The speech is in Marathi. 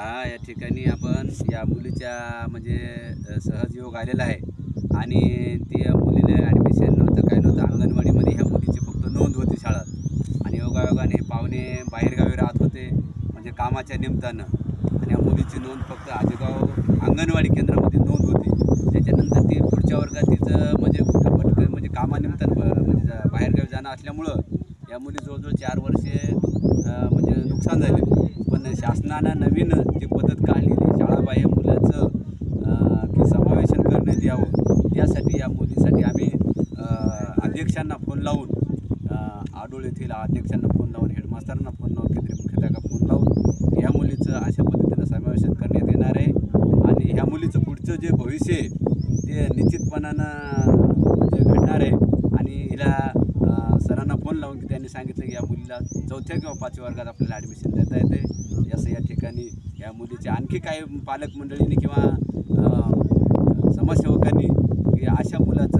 हा या ठिकाणी आपण या मुलीच्या म्हणजे सहजयोग आलेला आहे. आणि ती या मुलीने ॲडमिशन नव्हतं काय नव्हतं अंगणवाडीमध्ये ह्या मुलीची फक्त नोंद होती शाळेत. आणि योगायोगाने पाहुणे बाहेरगावी राहत होते म्हणजे कामाच्या निमित्तानं. आणि या मुलीची नोंद फक्त आजेगाव अंगणवाडी केंद्रामध्ये नोंद होती. त्याच्यानंतर ती पुढच्या वर्गात तिचं म्हणजे कुठं पटकन म्हणजे कामानिमित्तानं म्हणजे जा- बाहेरगावी जाणं असल्यामुळं या मुली जवळजवळ चार वर्षे म्हणजे नुकसान झाले शासनानं नवीन जी पद्धत काढलेली शाळाबाह्य मुलाचं की समावेशन करण्यात यावं यासाठी या मुलीसाठी आम्ही अध्यक्षांना फोन लावून आडोळ येथील अध्यक्षांना फोन लावून हेडमास्टरांना फोन लावून केंद्रीय मुख्याध्यापकाला फोन लावून या मुलीचं अशा पद्धतीनं समावेशन करण्यात येणार आहे. आणि ह्या मुलीचं पुढचं जे भविष्य आहे ते निश्चितपणानं म्हणजे घडणार आहे आणि हिला अ, सरांना फोन लावून की त्यांनी सांगितलं की या मुलीला चौथ्या किंवा पाचव्या वर्गात आपल्याला ॲडमिशन देता येते असं या ठिकाणी या मुलीचे आणखी काही पालक मंडळींनी किंवा समाजसेवकांनी अशा मुलाचं